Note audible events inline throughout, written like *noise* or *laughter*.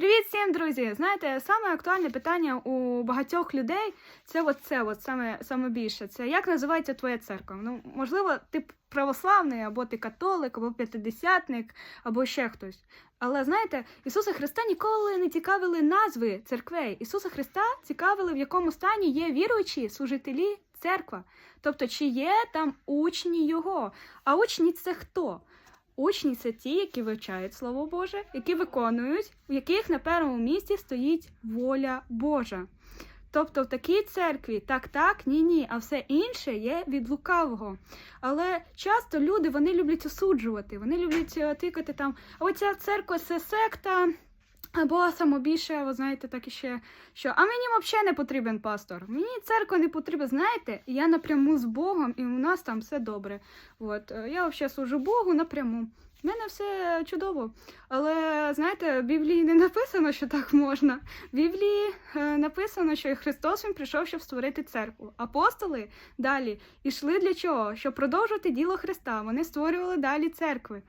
Привіт всім, друзі! Знаєте, саме актуальне питання у багатьох людей це от це, от саме, саме більше. Це як називається твоя церква? Ну, можливо, ти православний, або ти католик, або п'ятидесятник, або ще хтось. Але знаєте, Ісуса Христа ніколи не цікавили назви церквей. Ісуса Христа цікавили, в якому стані є віруючі служителі церква. Тобто, чи є там учні Його. А учні це хто? Учні це ті, які вивчають Слово Боже, які виконують, в яких на першому місці стоїть воля Божа. Тобто в такій церкві так, так, ні, ні, а все інше є від лукавого. Але часто люди вони люблять осуджувати, вони люблять е, тикати там, а оця церква це секта. Або самобільше, ви знаєте, так і ще, що а мені взагалі не потрібен пастор. Мені церква не потрібна. Знаєте, я напряму з Богом, і у нас там все добре. От е, я взагалі служу Богу напряму. У мене все чудово. Але знаєте, в Біблії не написано, що так можна. В Біблії е, написано, що Христос він прийшов, щоб створити церкву. Апостоли далі йшли для чого? Щоб продовжувати діло Христа. Вони створювали далі церкви,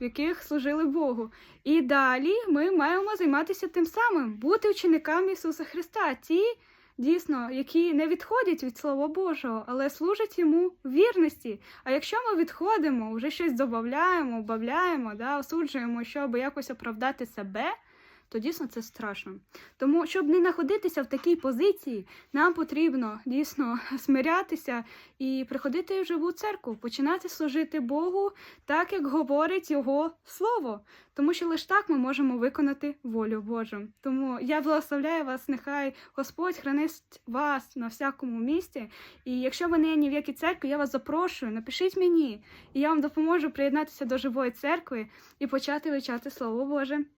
в яких служили Богу. І далі ми маємо займатися тим самим, бути учениками Ісуса Христа. Ті, дійсно, які не відходять від Слова Божого, але служать йому вірності. А якщо ми відходимо, вже щось додаємо, убавляємо, да, осуджуємо, щоб якось оправдати себе. То дійсно це страшно. Тому, щоб не знаходитися в такій позиції, нам потрібно дійсно *laughs* смирятися і приходити в живу церкву, починати служити Богу так, як говорить Його Слово. Тому що лише так ми можемо виконати волю Божу. Тому я благословляю вас, нехай Господь хранить вас на всякому місці. І якщо ви не ні в якій церкві, я вас запрошую, напишіть мені, і я вам допоможу приєднатися до живої церкви і почати вивчати Слово Боже.